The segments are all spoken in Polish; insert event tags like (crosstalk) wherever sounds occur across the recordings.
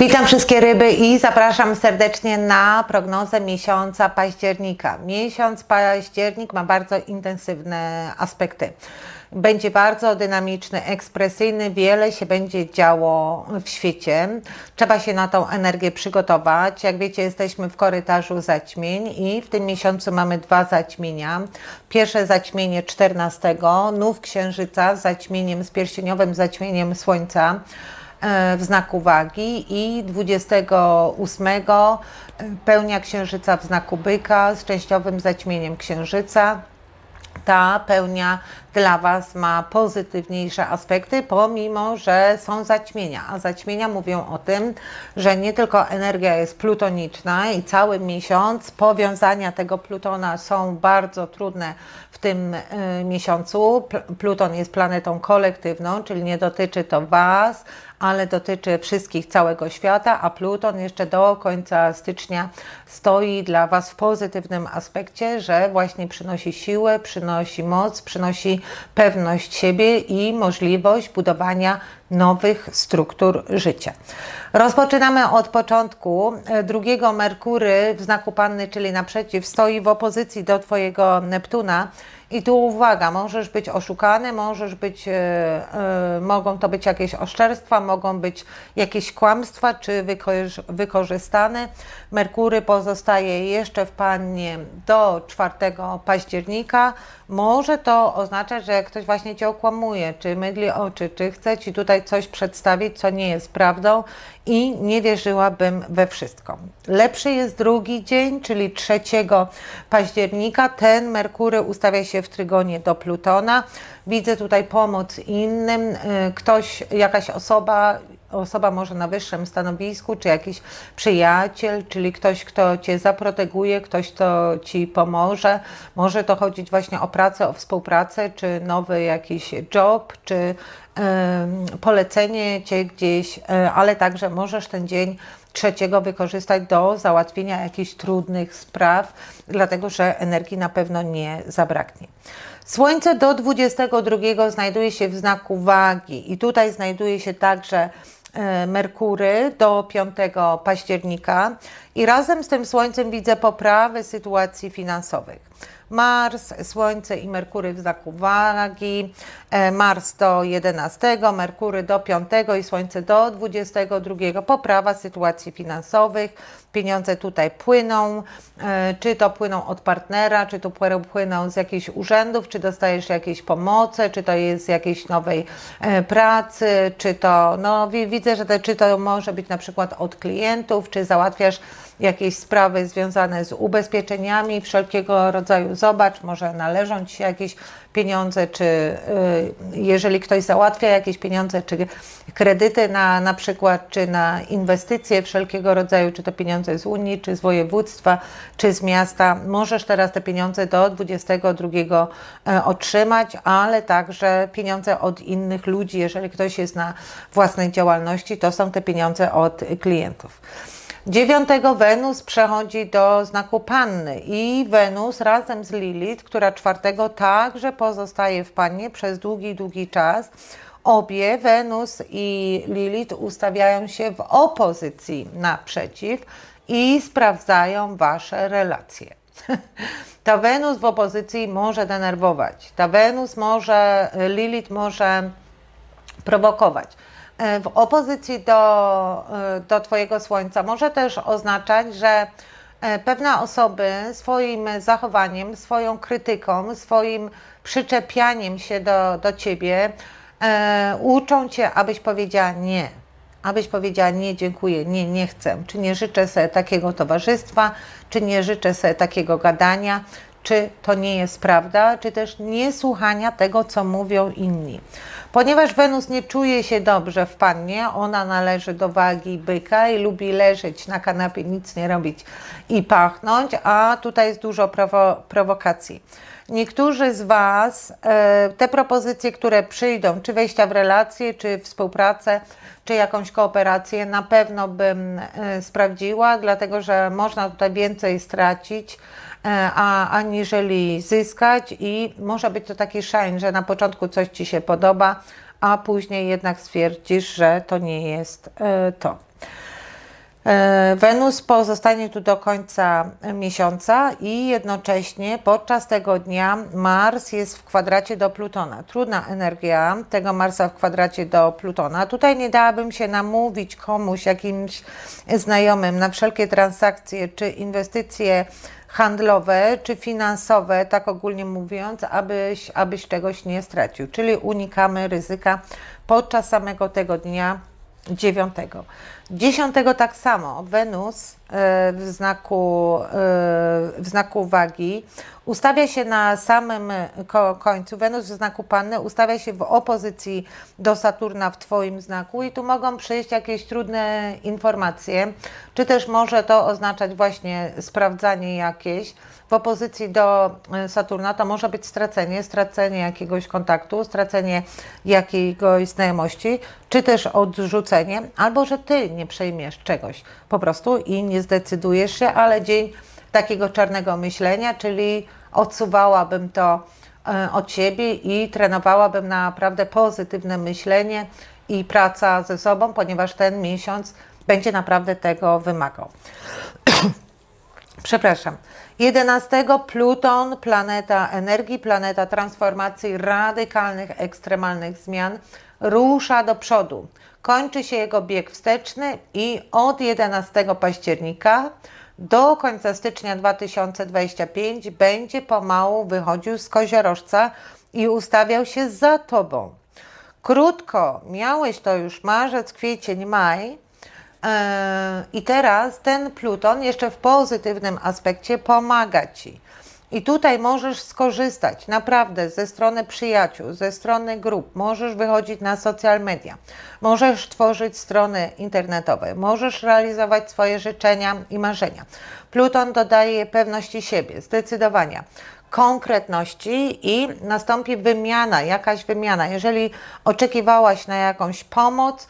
Witam wszystkie ryby i zapraszam serdecznie na prognozę miesiąca października. Miesiąc październik ma bardzo intensywne aspekty. Będzie bardzo dynamiczny, ekspresyjny, wiele się będzie działo w świecie. Trzeba się na tą energię przygotować. Jak wiecie, jesteśmy w korytarzu zaćmień i w tym miesiącu mamy dwa zaćmienia. Pierwsze zaćmienie 14, nów księżyca z zaćmieniem, z pierścieniowym zaćmieniem słońca w znaku wagi i 28 e, pełnia księżyca w znaku byka z częściowym zaćmieniem księżyca. Ta pełnia dla Was ma pozytywniejsze aspekty, pomimo że są zaćmienia. A zaćmienia mówią o tym, że nie tylko energia jest plutoniczna i cały miesiąc powiązania tego Plutona są bardzo trudne w tym y, miesiącu. Pl- Pluton jest planetą kolektywną, czyli nie dotyczy to Was, ale dotyczy wszystkich całego świata, a Pluton jeszcze do końca stycznia stoi dla Was w pozytywnym aspekcie, że właśnie przynosi siłę, przynosi moc, przynosi pewność siebie i możliwość budowania nowych struktur życia. Rozpoczynamy od początku. E, Drugiego Merkury w znaku Panny, czyli naprzeciw, stoi w opozycji do Twojego Neptuna. I tu uwaga, możesz być oszukany, możesz być, e, mogą to być jakieś oszczerstwa, mogą być jakieś kłamstwa czy wykorzy- wykorzystane. Merkury pozostaje jeszcze w Pannie do 4 października. Może to oznaczać, że ktoś właśnie Cię okłamuje, czy mydli oczy, czy chce Ci tutaj coś przedstawić, co nie jest prawdą i nie wierzyłabym we wszystko. Lepszy jest drugi dzień, czyli 3 października. Ten Merkury ustawia się w trygonie do Plutona. Widzę tutaj pomoc innym. Y, Ktoś, jakaś osoba, osoba może na wyższym stanowisku, czy jakiś przyjaciel, czyli ktoś, kto Cię zaproteguje, ktoś, kto Ci pomoże. Może to chodzić właśnie o pracę, o współpracę, czy nowy jakiś job, czy em, polecenie Cię gdzieś, e, ale także możesz ten dzień trzeciego wykorzystać do załatwienia jakichś trudnych spraw, dlatego że energii na pewno nie zabraknie. Słońce do 22 znajduje się w znaku wagi i tutaj znajduje się także Merkury do 5 października i razem z tym Słońcem widzę poprawę sytuacji finansowych. Mars, Słońce i Merkury w znaku wagi, e, Mars do 11, Merkury do 5 i Słońce do 22. Poprawa sytuacji finansowych, pieniądze tutaj płyną, e, czy to płyną od partnera, czy to pły- płyną z jakichś urzędów, czy dostajesz jakieś pomocy, czy to jest jakiejś nowej e, pracy, czy to, no wi- widzę, że czy to może być na przykład od klientów, czy załatwiasz jakieś sprawy związane z ubezpieczeniami wszelkiego rodzaju. Zobacz, może należą Ci jakieś pieniądze, czy y, jeżeli ktoś załatwia jakieś pieniądze, czy kredyty na, na przykład, czy na inwestycje wszelkiego rodzaju, czy to pieniądze z Unii, czy z województwa, czy z miasta, możesz teraz te pieniądze do 22 e, otrzymać, ale także pieniądze od innych ludzi, jeżeli ktoś jest na własnej działalności, to są te pieniądze od klientów. 9 Wenus przechodzi do znaku Panny i Wenus razem z Lilith, która 4 także pozostaje w Pannie przez długi, długi czas. Obie, Wenus i Lilith, ustawiają się w opozycji naprzeciw i sprawdzają Wasze relacje. (laughs) Ta Wenus w opozycji może denerwować. Ta Wenus może, Lilith może prowokować. W opozycji do, e, do Twojego Słońca może też oznaczać, że e, pewne osoby swoim zachowaniem, swoją krytyką, swoim przyczepianiem się do, do Ciebie e, uczą Cię, abyś powiedziała nie. Abyś powiedziała nie, dziękuję, nie, nie chcę. Czy nie życzę sobie takiego towarzystwa, czy nie życzę sobie takiego gadania, czy to nie jest prawda, czy też nie słuchania tego, co mówią inni. Ponieważ Wenus nie czuje się dobrze w pannie, ona należy do wagi byka i lubi leżeć na kanapie, nic nie robić i pachnąć, a tutaj jest dużo prowo- prowokacji. Niektórzy z Was e, te propozycje, które przyjdą, czy wejścia w relacje, czy współpracę, czy jakąś kooperację, na pewno bym e, sprawdziła, dlatego że można tutaj więcej stracić a, aniżeli zyskać i może być to taki shine, że na początku coś Ci się podoba, a później jednak stwierdzisz, że to nie jest e, to. E, Wenus pozostanie tu do końca miesiąca i jednocześnie podczas tego dnia Mars jest w kwadracie do Plutona. Trudna energia tego Marsa w kwadracie do Plutona. Tutaj nie dałabym się namówić komuś, jakimś znajomym na wszelkie transakcje czy inwestycje handlowe czy finansowe, tak ogólnie mówiąc, abyś, abyś czegoś nie stracił. Czyli unikamy ryzyka podczas samego tego dnia 9. 10 tak samo Wenus w znaku, e, w znaku wagi ustawia się na samym ko- końcu. Wenus w znaku Panny ustawia się w opozycji do Saturna w Twoim znaku i tu mogą przyjść jakieś trudne informacje, czy też może to oznaczać właśnie sprawdzanie jakieś? W opozycji do e, Saturna to może być stracenie, stracenie jakiegoś kontaktu, stracenie jakiegoś znajomości, czy też odrzucenie, albo że ty nie przejmiesz czegoś po prostu i nie zdecydujesz się, ale dzień takiego czarnego myślenia, czyli odsuwałabym to e, od siebie i trenowałabym naprawdę pozytywne myślenie i praca ze sobą, ponieważ ten miesiąc będzie naprawdę tego wymagał. (clears throat) Przepraszam. 11 Pluton, planeta energii, planeta transformacji, radykalnych, ekstremalnych zmian, rusza do przodu. Kończy się jego bieg wsteczny i od 11 października do końca stycznia 2025 będzie pomału wychodził z koziorożca i ustawiał się za tobą. Krótko, miałeś to już marzec, kwiecień, maj. E, I teraz ten Pluton jeszcze w pozytywnym aspekcie pomaga ci. I tutaj możesz skorzystać naprawdę ze strony przyjaciół, ze strony grup, możesz wychodzić na social media, możesz tworzyć strony internetowe, możesz realizować swoje życzenia i marzenia. Pluton dodaje pewności siebie, zdecydowania konkretności i nastąpi wymiana, jakaś wymiana. Jeżeli oczekiwałaś na jakąś pomoc,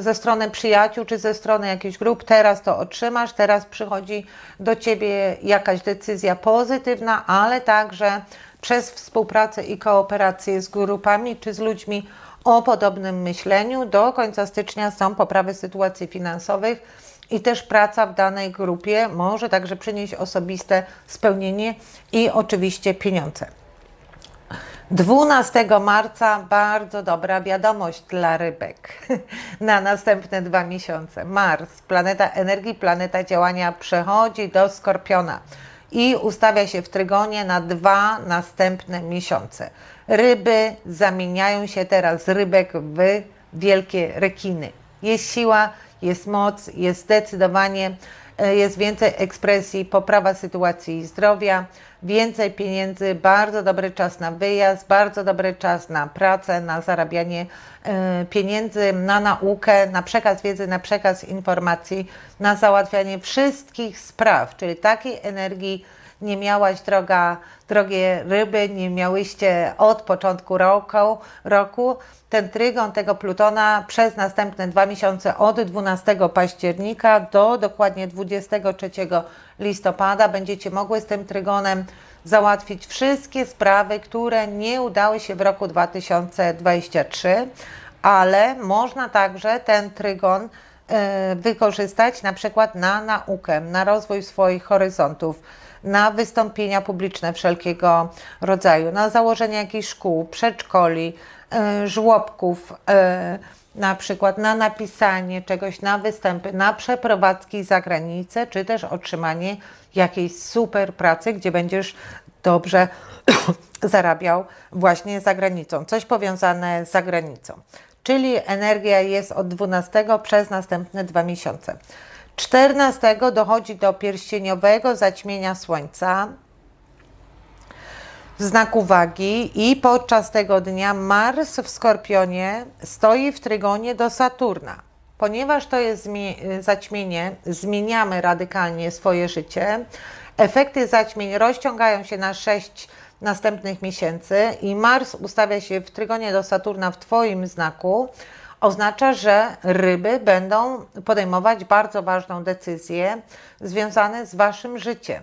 ze strony przyjaciół czy ze strony jakichś grup, teraz to otrzymasz, teraz przychodzi do ciebie jakaś decyzja pozytywna, ale także przez współpracę i kooperację z grupami czy z ludźmi o podobnym myśleniu. Do końca stycznia są poprawy sytuacji finansowych i też praca w danej grupie może także przynieść osobiste spełnienie i oczywiście pieniądze. 12 marca bardzo dobra wiadomość dla rybek (laughs) na następne dwa miesiące. Mars, planeta energii, planeta działania, przechodzi do skorpiona i ustawia się w trygonie na dwa następne miesiące. Ryby zamieniają się teraz rybek w wielkie rekiny. Jest siła, jest moc, jest zdecydowanie, jest więcej ekspresji, poprawa sytuacji zdrowia, więcej pieniędzy, bardzo dobry czas na wyjazd, bardzo dobry czas na pracę, na zarabianie e, pieniędzy, na naukę, na przekaz wiedzy, na przekaz informacji, na załatwianie wszystkich spraw, czyli takiej energii nie miałaś, droga, drogie ryby, nie miałyście od początku roku, roku. Ten trygon tego Plutona przez następne dwa miesiące od 12 października do dokładnie 23 listopada będziecie mogły z tym trygonem załatwić wszystkie sprawy, które nie udały się w roku 2023, ale można także ten trygon e, wykorzystać na przykład na naukę, na rozwój swoich horyzontów na wystąpienia publiczne wszelkiego rodzaju, na założenie jakichś szkół, przedszkoli, e, żłobków, e, na przykład na napisanie czegoś, na występy, na przeprowadzki za granicę, czy też otrzymanie jakiejś super pracy, gdzie będziesz dobrze (coughs) zarabiał właśnie za granicą, coś powiązane z zagranicą. Czyli energia jest od 12 przez następne dwa miesiące. 14 dochodzi do pierścieniowego zaćmienia Słońca w znaku i podczas tego dnia Mars w Skorpionie stoi w trygonie do Saturna. Ponieważ to jest zaćmienie, zmieniamy radykalnie swoje życie. Efekty zaćmień rozciągają się na 6 następnych miesięcy i Mars ustawia się w trygonie do Saturna w Twoim znaku oznacza, że ryby będą podejmować bardzo ważną decyzję związaną z Waszym życiem,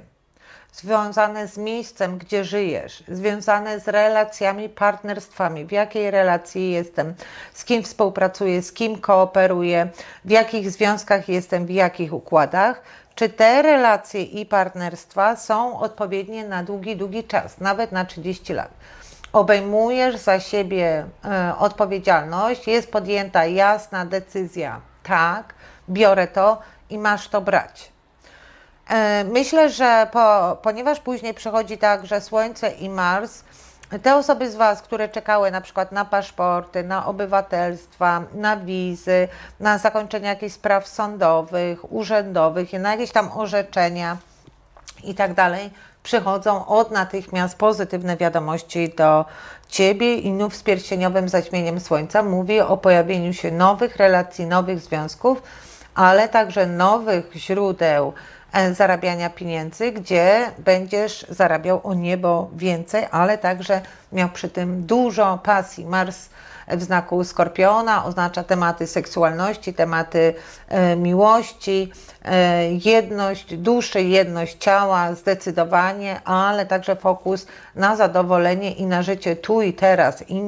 związane z miejscem, gdzie żyjesz, związane z relacjami, partnerstwami, w jakiej relacji jestem, z kim współpracuję, z kim kooperuję, w jakich związkach jestem, w jakich układach. Czy te relacje i partnerstwa są odpowiednie na długi, długi czas, nawet na 30 lat? Obejmujesz za siebie e, odpowiedzialność, jest podjęta jasna decyzja, tak, biorę to i masz to brać. E, myślę, że po, ponieważ później przychodzi tak, że Słońce i Mars, te osoby z Was, które czekały na przykład na paszporty, na obywatelstwa, na wizy, na zakończenie jakichś spraw sądowych, urzędowych, na jakieś tam orzeczenia i tak dalej, przychodzą od natychmiast pozytywne wiadomości do Ciebie i nów z pierścieniowym zaćmieniem Słońca. Mówi o pojawieniu się nowych relacji, nowych związków, ale także nowych źródeł zarabiania pieniędzy, gdzie będziesz zarabiał o niebo więcej, ale także miał przy tym dużo pasji. Mars w znaku skorpiona oznacza tematy seksualności, tematy e, miłości, e, jedność duszy, jedność ciała, zdecydowanie, ale także fokus na zadowolenie i na życie tu i teraz i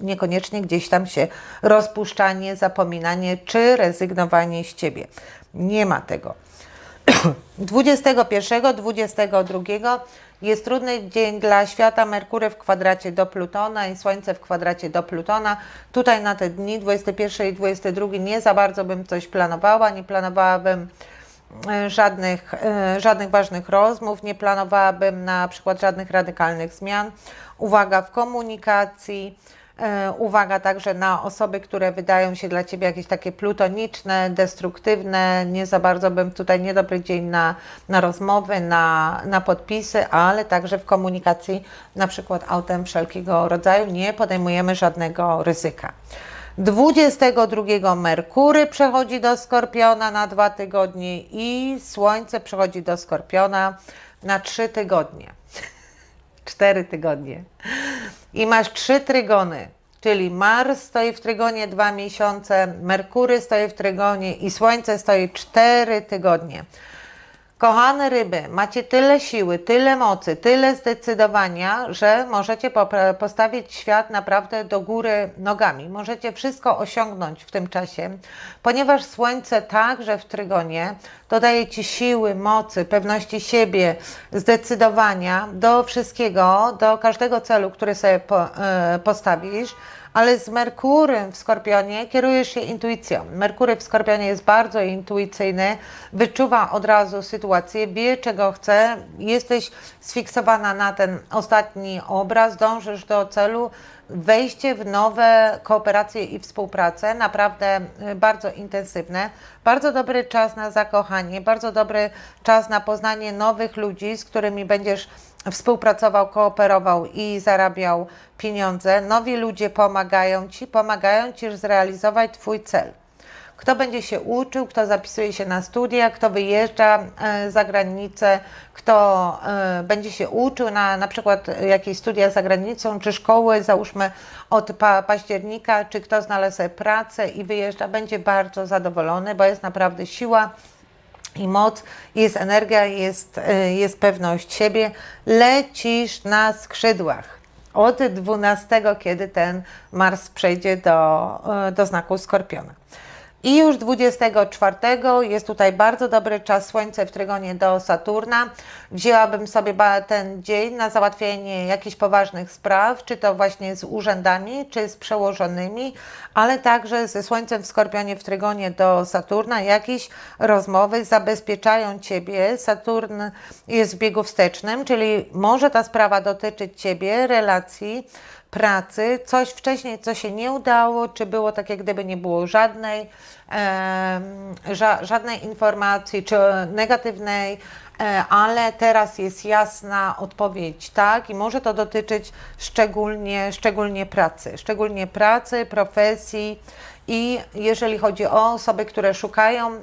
niekoniecznie gdzieś tam się rozpuszczanie, zapominanie czy rezygnowanie z ciebie. Nie ma tego. 21, 22 jest trudny dzień dla świata. Merkury w kwadracie do Plutona i Słońce w kwadracie do Plutona. Tutaj na te dni 21 i 22 nie za bardzo bym coś planowała, nie planowałabym e, żadnych, e, żadnych ważnych rozmów, nie planowałabym na przykład żadnych radykalnych zmian. Uwaga w komunikacji uwaga także na osoby, które wydają się dla Ciebie jakieś takie plutoniczne, destruktywne. Nie za bardzo bym tutaj niedobry dzień na, na rozmowy, na, na podpisy, ale także w komunikacji, na przykład autem wszelkiego rodzaju, nie podejmujemy żadnego ryzyka. 22 Merkury przechodzi do Skorpiona na dwa tygodnie i Słońce przechodzi do Skorpiona na trzy tygodnie. (laughs) Cztery tygodnie i masz trzy trygony, czyli Mars stoi w trygonie dwa miesiące, Merkury stoi w trygonie i Słońce stoi cztery tygodnie. Kochane ryby, macie tyle siły, tyle mocy, tyle zdecydowania, że możecie postawić świat naprawdę do góry nogami. Możecie wszystko osiągnąć w tym czasie, ponieważ Słońce także w trygonie dodaje Ci siły, mocy, pewności siebie, zdecydowania do wszystkiego, do każdego celu, który sobie e, postawisz ale z Merkurem w Skorpionie kierujesz się intuicją. Merkury w Skorpionie jest bardzo intuicyjny, wyczuwa od razu sytuację, wie czego chce, jesteś sfiksowana na ten ostatni obraz, dążysz do celu, wejście w nowe kooperacje i współpracę, naprawdę y, bardzo intensywne. Bardzo dobry czas na zakochanie, bardzo dobry czas na poznanie nowych ludzi, z którymi będziesz współpracował, kooperował i zarabiał pieniądze. Nowi ludzie pomagają Ci, pomagają Ci zrealizować Twój cel. Kto będzie się uczył, kto zapisuje się na studia, kto wyjeżdża e, za granicę, kto e, będzie się uczył na na przykład jakieś studia za granicą, czy szkoły, załóżmy od pa października, czy kto znalazł pracę i wyjeżdża, będzie bardzo zadowolony, bo jest naprawdę siła i moc, jest energia, jest, e, jest pewność siebie. Lecisz na skrzydłach od 12, kiedy ten Mars przejdzie do, do znaku Skorpiona. I już 24 jest tutaj bardzo dobry czas Słońce w trygonie do Saturna. Wzięłabym sobie ten dzień na załatwienie jakichś poważnych spraw, czy to właśnie z urzędami, czy z przełożonymi, ale także ze Słońcem w Skorpionie w trygonie do Saturna. Jakieś rozmowy zabezpieczają Ciebie. Saturn jest w biegu wstecznym, czyli może ta sprawa dotyczyć Ciebie, relacji, pracy, coś wcześniej, co się nie udało, czy było tak, jak gdyby nie było żadnej, e, ża żadnej informacji, czy negatywnej, e, ale teraz jest jasna odpowiedź, tak, i może to dotyczyć szczególnie, szczególnie pracy, szczególnie pracy, profesji, i jeżeli chodzi o osoby, które szukają y,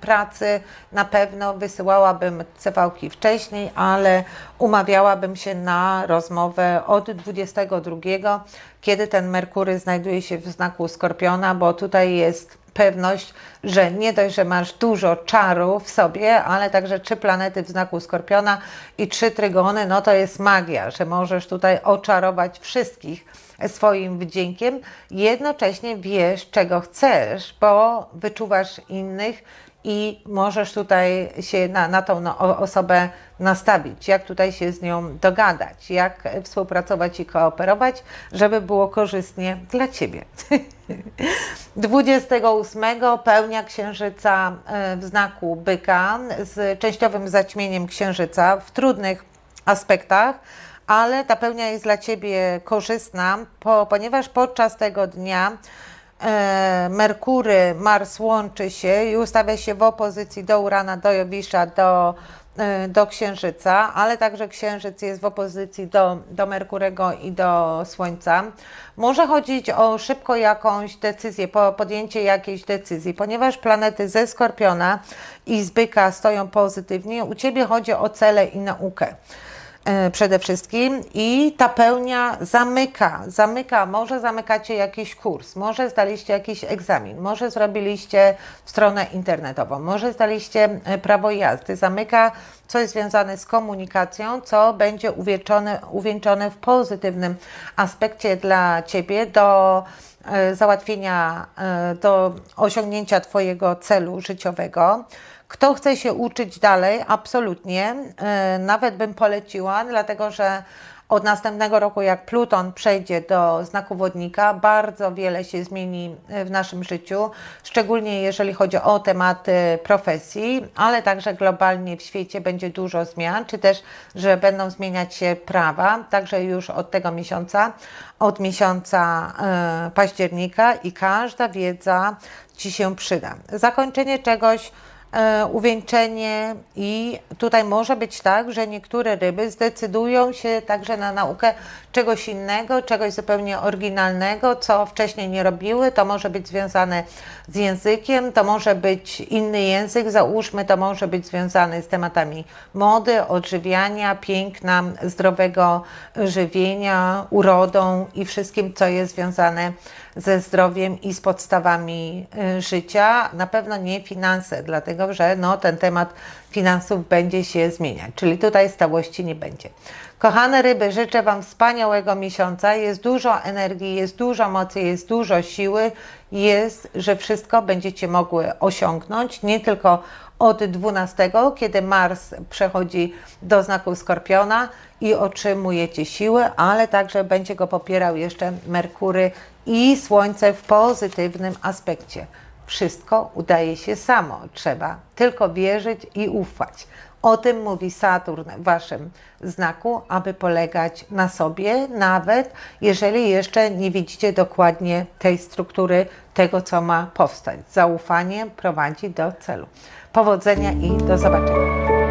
pracy, na pewno wysyłałabym cewałki wcześniej, ale umawiałabym się na rozmowę od 22, kiedy ten Merkury znajduje się w znaku Skorpiona, bo tutaj jest pewność, że nie dość, że masz dużo czaru w sobie, ale także trzy planety w znaku Skorpiona i trzy trygony, no to jest magia, że możesz tutaj oczarować wszystkich swoim wdziękiem. Jednocześnie wiesz, czego chcesz, bo wyczuwasz innych i możesz tutaj się na, na tą no, osobę nastawić, jak tutaj się z nią dogadać, jak współpracować i kooperować, żeby było korzystnie dla Ciebie. (laughs) 28 pełnia księżyca e, w znaku byka z częściowym zaćmieniem księżyca w trudnych aspektach, ale ta pełnia jest dla Ciebie korzystna, po, ponieważ podczas tego dnia Merkury, Mars łączy się i ustawia się w opozycji do Urana, do Jowisza, do, e, do Księżyca, ale także Księżyc jest w opozycji do, do Merkurego i do Słońca. Może chodzić o szybko jakąś decyzję, po podjęcie jakiejś decyzji, ponieważ planety ze Skorpiona i z Byka stoją pozytywnie, u Ciebie chodzi o cele i naukę e, przede wszystkim i ta pełnia zamyka, zamyka, może zamykacie jakiś kurs, może zdaliście jakiś egzamin, może zrobiliście stronę internetową, może zdaliście e, prawo jazdy, zamyka coś związane z komunikacją, co będzie uwieczone, uwieńczone w pozytywnym aspekcie dla Ciebie do e, załatwienia, e, do osiągnięcia Twojego celu życiowego. Kto chce się uczyć dalej, absolutnie, e, nawet bym poleciła, dlatego że od następnego roku, jak Pluton przejdzie do znaku wodnika, bardzo wiele się zmieni e, w naszym życiu, szczególnie jeżeli chodzi o tematy profesji, ale także globalnie w świecie będzie dużo zmian, czy też, że będą zmieniać się prawa, także już od tego miesiąca, od miesiąca e, października i każda wiedza Ci się przyda. Zakończenie czegoś uwieńczenie i tutaj może być tak, że niektóre ryby zdecydują się także na naukę czegoś innego, czegoś zupełnie oryginalnego, co wcześniej nie robiły. To może być związane z językiem, to może być inny język, załóżmy, to może być związane z tematami mody, odżywiania, piękna, zdrowego żywienia, urodą i wszystkim, co jest związane ze zdrowiem i z podstawami y, życia. Na pewno nie finanse, dlatego że no, ten temat finansów będzie się zmieniać, czyli tutaj stałości nie będzie. Kochane ryby, życzę Wam wspaniałego miesiąca. Jest dużo energii, jest dużo mocy, jest dużo siły. Jest, że wszystko będziecie mogły osiągnąć, nie tylko od 12, kiedy Mars przechodzi do znaku Skorpiona i otrzymujecie siłę, ale także będzie go popierał jeszcze Merkury i Słońce w pozytywnym aspekcie. Wszystko udaje się samo, trzeba tylko wierzyć i ufać. O tym mówi Saturn w Waszym znaku, aby polegać na sobie, nawet jeżeli jeszcze nie widzicie dokładnie tej struktury, tego co ma powstać. Zaufanie prowadzi do celu. Powodzenia i do zobaczenia.